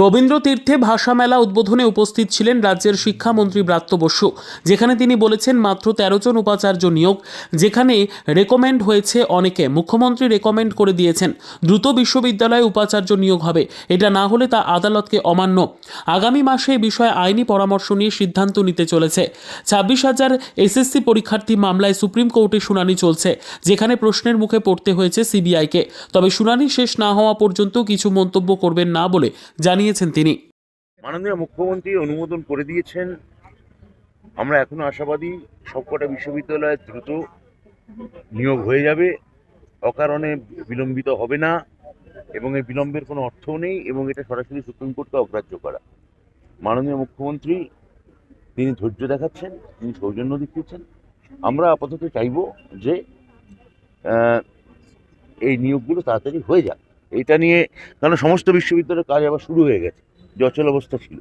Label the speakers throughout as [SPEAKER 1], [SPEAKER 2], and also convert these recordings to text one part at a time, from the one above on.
[SPEAKER 1] রবীন্দ্র তীর্থে ভাষা মেলা উদ্বোধনে উপস্থিত ছিলেন রাজ্যের শিক্ষামন্ত্রী ব্রাত্য বসু, যেখানে তিনি বলেছেন মাত্র তেরো জন উপাচার্য নিয়োগ, যেখানে রেকমেন্ড হয়েছে অনেকে। মুখ্যমন্ত্রী রেকমেন্ড করে দিয়েছেন, দ্রুত বিশ্ববিদ্যালয়ে উপাচার্য নিয়োগ হবে। এটা না হলে তা আদালতকে অমান্য। আগামী মাসে এই বিষয়ে আইনি পরামর্শ নিয়ে সিদ্ধান্ত নিতে চলেছে। ছাব্বিশ হাজার এসএসসি পরীক্ষার্থী মামলায় সুপ্রিম কোর্টে শুনানি চলছে, যেখানে প্রশ্নের মুখে পড়তে হয়েছে সিবিআইকে। তবে শুনানি শেষ না হওয়া পর্যন্ত কিছু মন্তব্য করবেন না বলে জানিয়েছেন তিনি।
[SPEAKER 2] মাননীয় মুখ্যমন্ত্রী অনুমোদন করে দিয়েছেন। আমরা এখনও আশাবাদী সবকটা বিশ্ববিদ্যালয়ে দ্রুত নিয়োগ হয়ে যাবে। অকারণে বিলম্বিত হবে না এবং এই বিলম্বের কোনো অর্থও নেই এবং এটা সরাসরি সুপ্রিম কোর্টকে অগ্রাহ্য করা। মাননীয় মুখ্যমন্ত্রী, তিনি ধৈর্য দেখাচ্ছেন, তিনি সৌজন্য দেখিয়েছেন। আমরা আপাতত চাইব যে এই নিয়োগগুলো তাড়াতাড়ি হয়ে যাক। এটা নিয়ে কারণ সমস্ত বিশ্ববিদ্যালয়ের কাজ আবার শুরু হয়ে গেছে যে অচল অবস্থা ছিল।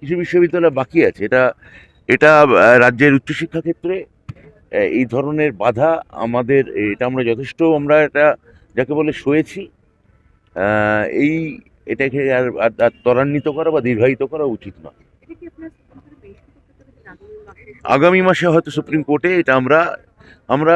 [SPEAKER 2] কিছু বিশ্ববিদ্যালয় বাকি আছে এটা এটা রাজ্যের উচ্চশিক্ষা ক্ষেত্রে এই ধরনের বাধা আমাদের এটা আমরা যথেষ্ট আমরা এটা যাকে বলে আহ, এই এটাকে আর আর- ত্বরান্বিত করা বা দীর্ঘায়িত করা উচিত নয়।
[SPEAKER 3] আগামী মাসে
[SPEAKER 2] হয়তো সুপ্রিম কোর্টে এটা আমরা আমরা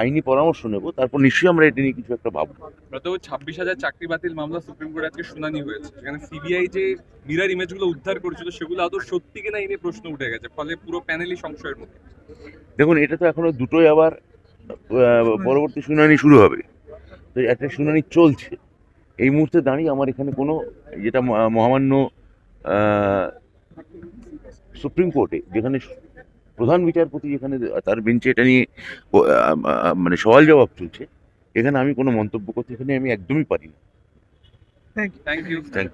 [SPEAKER 2] আইনি পরামর্শ নেব তারপর নিশ্চয়ই আমরা এটা নিয়ে কিছু একটা ভাববো।
[SPEAKER 4] গত ছাব্বিশ হাজার চাকরি বাতিল মামলা সুপ্রিম কোর্টে আজকে শুনানি হয়েছে। সেখানে সিবিআই যে মিরার ইমেজগুলো উদ্ধার করেছিল সেগুলো আদৌ সত্যি কিনা এই নিয়ে প্রশ্ন উঠে গেছে ফলে পুরো প্যানেলই সংশয়ের মুখে।
[SPEAKER 2] দেখুন এটা তো এখনও দুটোই আবার পরবর্তী শুনানি শুরু হবে। তো একটা শুনানি চলছে। এই মুহূর্তে দাঁড়িয়ে আমার এখানে কোনো যেটা মহামান্য সুপ্রিম কোর্টে যেখানে প্রধান বিচারপতি যেখানে তার বেঞ্চে এটা নিয়ে মানে সওয়াল জবাব চলছে। এখানে আমি কোনো মন্তব্য করতে এখানে আমি একদমই পারি না।
[SPEAKER 4] Thank you
[SPEAKER 2] Thank